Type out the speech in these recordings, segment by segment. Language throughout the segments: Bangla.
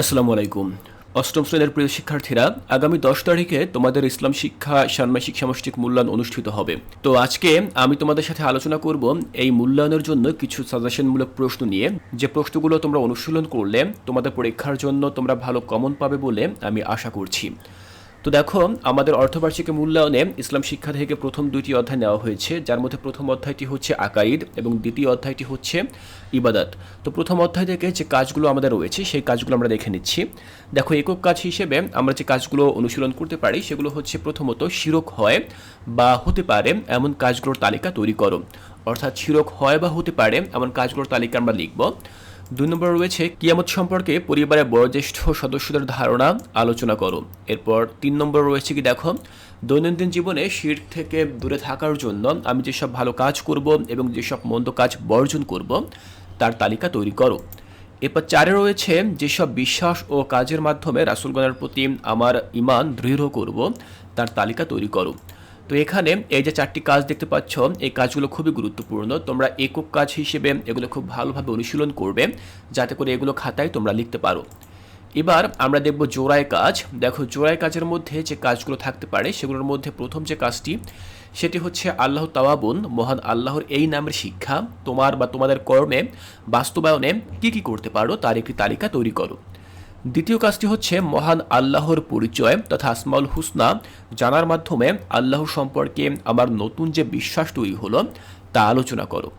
আসসালামু আলাইকুম। অষ্টম শ্রেণির প্রিয় শিক্ষার্থীরা, আগামী দশ তারিখে তোমাদের ইসলাম শিক্ষা ষান্মাসিক সামষ্টিক মূল্যায়ন অনুষ্ঠিত হবে। তো আজকে আমি তোমাদের সাথে আলোচনা করব এই মূল্যায়নের জন্য কিছু সাজেশনমূলক প্রশ্ন নিয়ে। যে প্রশ্নগুলো তোমরা অনুশীলন করলে, তোমাদের পরীক্ষার জন্য তোমরা ভালো কমন পাবে বলে আমি আশা করছি। তো দেখো, আমাদের অর্ধবার্ষিকী মূল্যায়নে ইসলাম শিক্ষা থেকে প্রথম দুইটি অধ্যায় নেওয়া হয়েছে। যার মধ্যে প্রথম অধ্যায়টি হচ্ছে আকাইদ এবং দ্বিতীয় অধ্যায়টি হচ্ছে ইবাদত। তো প্রথম অধ্যায় থেকে যে কাজগুলো আমাদের রয়েছে, সেই কাজগুলো আমরা দেখে নিচ্ছি। দেখো, একক কাজ হিসেবে আমরা যে কাজগুলো অনুশীলন করতে পারি, সেগুলো হচ্ছে প্রথমত শিরক হয় বা হতে পারে এমন কাজগুলোর তালিকা তৈরি করো। অর্থাৎ শিরক হয় বা হতে পারে এমন কাজগুলোর তালিকা আমরা লিখব। দুই নম্বর রয়েছে কিয়ামত সম্পর্কে পরিবারের বয়োজ্যেষ্ঠ সদস্যদের ধারণা, আলোচনা করো। এরপর তিন নম্বর রয়েছে কি দেখো, দৈনন্দিন জীবনে শির থেকে দূরে থাকার জন্য আমি যেসব ভালো কাজ করব এবং যেসব মন্দ কাজ বর্জন করব, তার তালিকা তৈরি করো। এরপর চারে রয়েছে যেসব বিশ্বাস ও কাজের মাধ্যমে রাসুলগণের প্রতি আমার ইমান দৃঢ় করব, তার তালিকা তৈরি করো। তো এখানে এই যে চারটি কাজ দেখতে পাচ্ছ, এই কাজগুলো খুবই গুরুত্বপূর্ণ। তোমরা একক কাজ হিসেবে এগুলো খুব ভালোভাবে অনুশীলন করবে, যাতে করে এগুলো খাতায় তোমরা লিখতে পারো। এবার আমরা দেখব জোড়ায় কাজ। দেখো, জোড়ায় কাজের মধ্যে যে কাজগুলো থাকতে পারে, সেগুলোর মধ্যে প্রথম যে কাজটি, সেটি হচ্ছে আল্লাহ তাওয়াবুন, মহান আল্লাহর এই নামের শিক্ষা। তোমার বা তোমাদের কর্মে বাস্তবায়নে কি কি করতে পারো, তার একটি তালিকা তৈরি করো। দ্বিতীয় কাজটি হচ্ছে মহান আল্লাহর পরিচয় তথা আসমাউল হুসনা জানার মাধ্যমে আল্লাহ সম্পর্কে আমার নতুন যে বিশ্বাস তৈরি হলো, তা আলোচনা করো।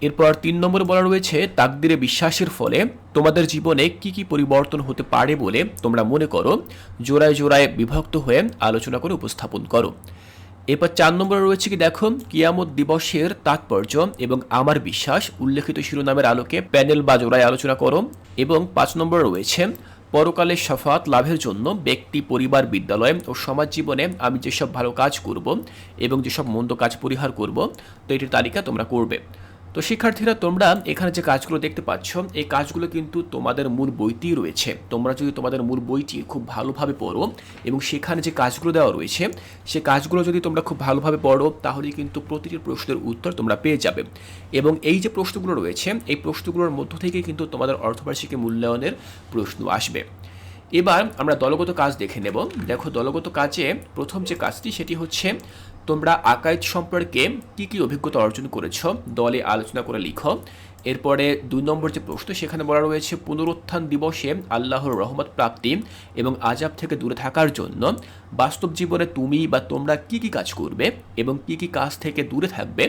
এরপর তিন নম্বরে বলা রয়েছে, তাকদিরে বিশ্বাসের ফলে তোমাদের জীবনে কি কি পরিবর্তন হতে পারে বলে তোমরা মনে করো? জোড়ায় জোড়ায় বিভক্ত হয়ে আলোচনা করে উপস্থাপন করো। এরপর চার নম্বরে রয়েছে কি, দেখো, কিয়ামত দিবসের তাৎপর্য এবং আমার বিশ্বাস উল্লেখিত শিরোনামের আলোকে প্যানেল বা জোড়ায় আলোচনা করো। এবং পাঁচ নম্বরে রয়েছে পরকালে সাফাত লাভের জন্য ব্যক্তি, পরিবার, বিদ্যালয় ও সমাজ জীবনে আমি যেসব ভালো কাজ করব এবং যেসব মন্দ কাজ পরিহার করব, তো এটির তালিকা তোমরা করবে। তো শিক্ষার্থীরা, তোমরা এখানে যে কাজগুলো দেখতে পাচ্ছ, এই কাজগুলো কিন্তু তোমাদের মূল বইতেই রয়েছে। তোমরা যদি তোমাদের মূল বইটি খুব ভালোভাবে পড়ো এবং সেখানে যে কাজগুলো দেওয়া রয়েছে, সে কাজগুলো যদি তোমরা খুব ভালোভাবে পড়ো, তাহলে কিন্তু প্রতিটি প্রশ্নের উত্তর তোমরা পেয়ে যাবে। এবং এই যে প্রশ্নগুলো রয়েছে, এই প্রশ্নগুলোর মধ্য থেকে কিন্তু তোমাদের অর্থবার্ষিকী মূল্যায়নের প্রশ্ন আসবে। এবার আমরা দলগত কাজ দেখে নেব। দেখো, দলগত কাজে প্রথম যে কাজটি, সেটি হচ্ছে তোমরা আকাইদ সম্পর্কে কি কি অভিজ্ঞতা অর্জন করেছ? দলে আলোচনা করে লিখো। এরপরে দুই নম্বর যে প্রশ্ন, সেখানে বলা রয়েছে, পুনরুত্থান দিবসে আল্লাহর রহমত প্রাপ্তি এবং আজাব থেকে দূরে থাকার জন্য বাস্তব জীবনে তুমি বা তোমরা কি কি কাজ করবে এবং কি কি কাজ থেকে দূরে থাকবে,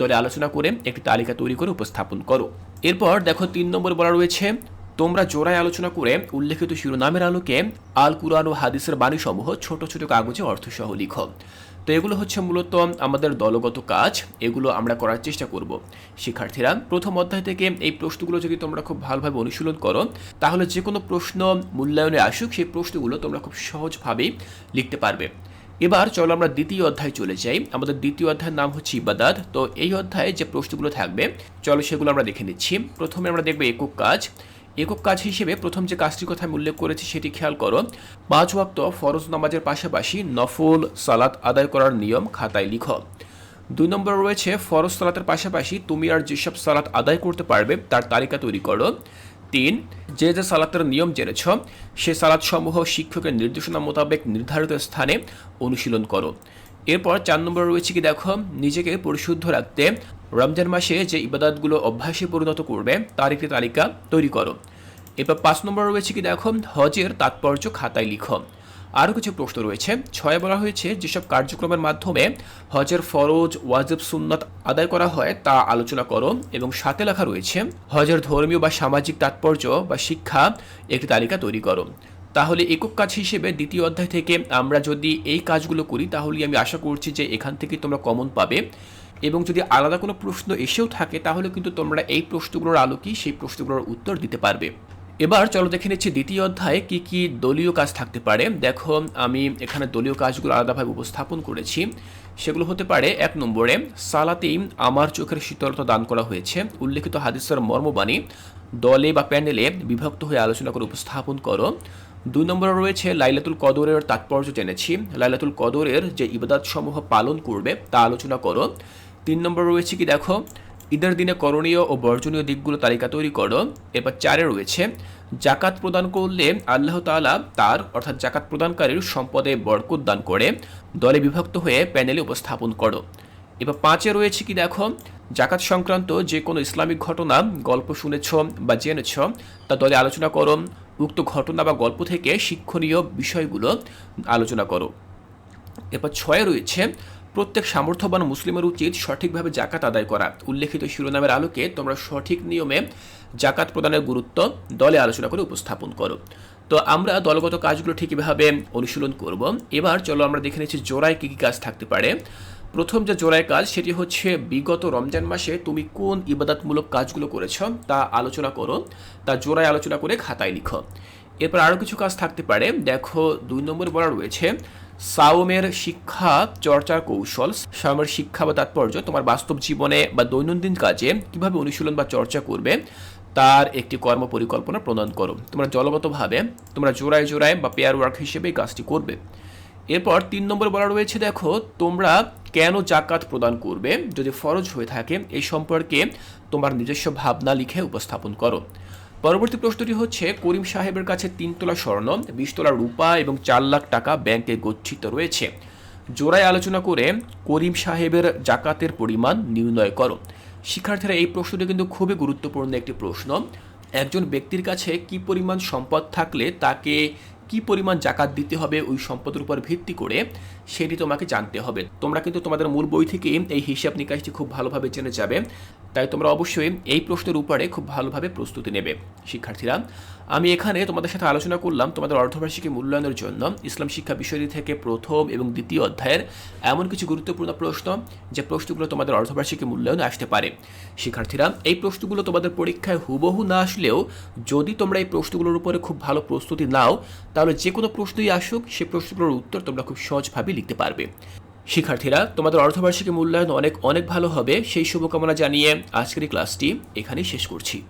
দলে আলোচনা করে একটি তালিকা তৈরি করে উপস্থাপন করো। এরপর দেখো, তিন নম্বর বলা রয়েছে, তোমরা জোড়ায় আলোচনা করে উল্লেখিত শিরোনামের আলোকে আল কুরআন ও হাদিসের বাণীসমূহ ছোট ছোট কাগজে অর্থসহ লিখো। তো এগুলো হচ্ছে মূলত আমাদের দলগত কাজ। এগুলো আমরা করার চেষ্টা করব। শিক্ষার্থীরা, প্রথম অধ্যায় থেকে এই প্রশ্নগুলো যদি তোমরা খুব ভালোভাবে অনুশীলন করো, তাহলে যে কোনো প্রশ্ন মূল্যায়নে আসুক, সেই প্রশ্নগুলো তোমরা খুব সহজভাবেই লিখতে পারবে। এবার চলো আমরা দ্বিতীয় অধ্যায় চলে যাই। আমাদের দ্বিতীয় অধ্যায়ের নাম হচ্ছে ইবাদাত। তো এই অধ্যায়ে যে প্রশ্নগুলো থাকবে, চলো সেগুলো আমরা দেখে নিচ্ছি। প্রথমে আমরা দেখব একক কাজ। একক কাজ হিসেবে প্রথম যে কাজটির কথা আমি উল্লেখ করেছি সেটি খেয়াল করো। পাঁচ ওয়াক্ত ফরজ নামাজের পাশাপাশি নফল সালাত আদায় করার নিয়ম খাতায় লিখো। দুই নম্বর রয়েছে, ফরজ সালাতের পাশাপাশি তুমি আর যেসব সালাত আদায় করতে পারবে তার তালিকা তৈরি করো। তিন, যে যে সালাতের নিয়ম জেনেছ, সে সালাদসমূহ শিক্ষকের নির্দেশনা মোতাবেক নির্ধারিত স্থানে অনুশীলন করো। এরপর চার নম্বর রয়েছে কি দেখো, নিজেকে পরিশুদ্ধ রাখতে রমজান মাসে যে ইবাদতগুলো অভ্যাসে পরিণত করবে, তার একটি তালিকা তৈরি করো। এরপর পাঁচ নম্বর রয়েছে কি দেখো, হজের তাৎপর্য খাতায় লিখো। আরও কিছু প্রশ্ন রয়েছে। ছয় বলা হয়েছে, যেসব কার্যক্রমের মাধ্যমে হজের ফরজ, ওয়াজিব, সুন্নত আদায় করা হয়, তা আলোচনা করো এবং সাথে লেখা রয়েছে, হজের ধর্মীয় বা সামাজিক তাৎপর্য বা শিক্ষা একটি তালিকা তৈরি করো। তাহলে একক কাজ হিসেবে দ্বিতীয় অধ্যায় থেকে আমরা যদি এই কাজগুলো করি তাহলে আমি আশা করছি যে এখান থেকে তোমরা কমন পাবে। এবং যদি আলাদা কোনো প্রশ্ন এসেও থাকে, তাহলে কিন্তু তোমরা এই প্রশ্নগুলোর আলোকেই সেই প্রশ্নগুলোর উত্তর দিতে পারবে। এবার চলো দেখে নিচ্ছি দ্বিতীয় অধ্যায়ে কি কি দলীয় কাজ থাকতে পারে। দেখো, আমি এখানে দলীয় কাজগুলো আলাদাভাবে উপস্থাপন করেছি। সেগুলো হতে পারে, এক নম্বরে, সালাতেই আমার চোখের শীতলতা দান করা হয়েছে। উল্লেখিত হাদিসের মর্মবাণী দলে বা প্যানেলে বিভক্ত হয়ে আলোচনা করে উপস্থাপন করো। দুই নম্বরে রয়েছে লাইলাতুল কদরের তাৎপর্য জেনেছি। লাইলাতুল কদরের যে ইবাদত সমূহ পালন করবে তা আলোচনা করো। তিন নম্বর রয়েছে কি দেখো? ঈদের দিনে করণীয় ও বর্জনীয় দিকগুলো তালিকা তৈরি করো। এরপর চারে রয়েছে জাকাত প্রদান করলে আল্লাহ তাআলা তার অর্থাৎ জাকাত প্রদানকারীর সম্পদে বরকত দান করে। দলে বিভক্ত হয়ে প্যানেলে উপস্থাপন করো। এবার পাঁচে রয়েছে কি দেখো, জাকাত সংক্রান্ত যে কোনো ইসলামিক ঘটনা, গল্প শুনেছ বা জেনেছ, তা দলে আলোচনা করো, উক্ত ঘটনা বা গল্প থেকে শিক্ষণীয় বিষয়গুলো আলোচনা করো। এরপর ছয়ে রয়েছে, প্রত্যেক সামর্থ্যবান মুসলিমের উচিত সঠিকভাবে জাকাত আদায় করা। উল্লেখিত শিরোনামের আলোকে তোমরা সঠিক নিয়মে জাকাত প্রদানের গুরুত্ব দলে আলোচনা করে উপস্থাপন করো। তো আমরা দলগত কাজগুলো ঠিকভাবে অনুশীলন করব। এবার চলো আমরা দেখে নিচ্ছি জোড়ায় কী কী কাজ থাকতে পারে। প্রথম যে জোড়ায় কাজ, সেটি হচ্ছে বিগত রমজান মাসে তুমি কোন ইবাদতমূলক কাজগুলো করেছ তা আলোচনা করো। তা জোড়ায় আলোচনা করে খাতায় লিখো। এরপর আরও কিছু কাজ থাকতে পারে। দেখো, দুই নম্বর বলা রয়েছে, সাওমের শিক্ষা চর্চার কৌশল, সাওমের শিক্ষা বা তাৎপর্য তোমার বাস্তব জীবনে বা দৈনন্দিন কাজে কীভাবে অনুশীলন বা চর্চা করবে, তার একটি কর্ম পরিকল্পনা প্রদান করো। তোমরা জলগতভাবে তোমরা জোড়ায় জোড়ায় বা পেয়ার ওয়ার্ক হিসেবে কাজটি করবে। এরপর তিন নম্বর বলা রয়েছে, দেখো, তোমরা কেন জাকাত প্রদান করবে? যদি ফরজ হয়ে থাকে, এই সম্পর্কে তোমার নিজস্ব ভাবনা লিখে উপস্থাপন করো। পরবর্তী প্রশ্নটি হচ্ছে, করিম সাহেবের কাছে তিন তোলা স্বর্ণ বিশ তোলা রূপা এবং চার লাখ টাকা ব্যাংকে গচ্ছিত রয়েছে। জোড়ায় আলোচনা করে করিম সাহেবের জাকাতের পরিমাণ নির্ণয় করো। শিক্ষার্থীরা, এই প্রশ্নটি কিন্তু খুবই গুরুত্বপূর্ণ একটি প্রশ্ন। একজন ব্যক্তির কাছে কি পরিমাণ সম্পদ থাকলে তাকে কি পরিমাণ জাকাত দিতে হবে ওই সম্পদের উপর ভিত্তি করে সেটি তোমাকে জানতে হবে। তোমরা কিন্তু তোমাদের মূল বই থেকে এই হিসাব নিকাশটি খুব ভালোভাবে জেনে যাবে। তাই তোমরা অবশ্যই এই প্রশ্নের উপরে খুব ভালোভাবে প্রস্তুতি নেবে। শিক্ষার্থীরা আমি এখানে তোমাদের সাথে আলোচনা করলাম তোমাদের অর্ধবার্ষিকী মূল্যায়নের জন্য ইসলাম শিক্ষা বিষয়টি থেকে প্রথম এবং দ্বিতীয় অধ্যায়ের এমন কিছু গুরুত্বপূর্ণ প্রশ্ন যে প্রশ্নগুলো তোমাদের অর্ধবার্ষিকী মূল্যায়নে আসতে পারে। শিক্ষার্থীরা, এই প্রশ্নগুলো তোমাদের পরীক্ষায় হুবহু না আসলেও যদি তোমরা এই প্রশ্নগুলোর উপরে খুব ভালো প্রস্তুতি নাও, তাহলে যে কোনো প্রশ্নই আসুক সেই প্রশ্নগুলোর উত্তর তোমরা খুব সহজভাবে লিখতে পারবে। শিক্ষার্থীরা, তোমাদের অর্ধবার্ষিকী মূল্যায়ন অনেক অনেক ভালো হবে, সেই শুভকামনা জানিয়ে আজকের ক্লাসটি এখানেই শেষ করছি।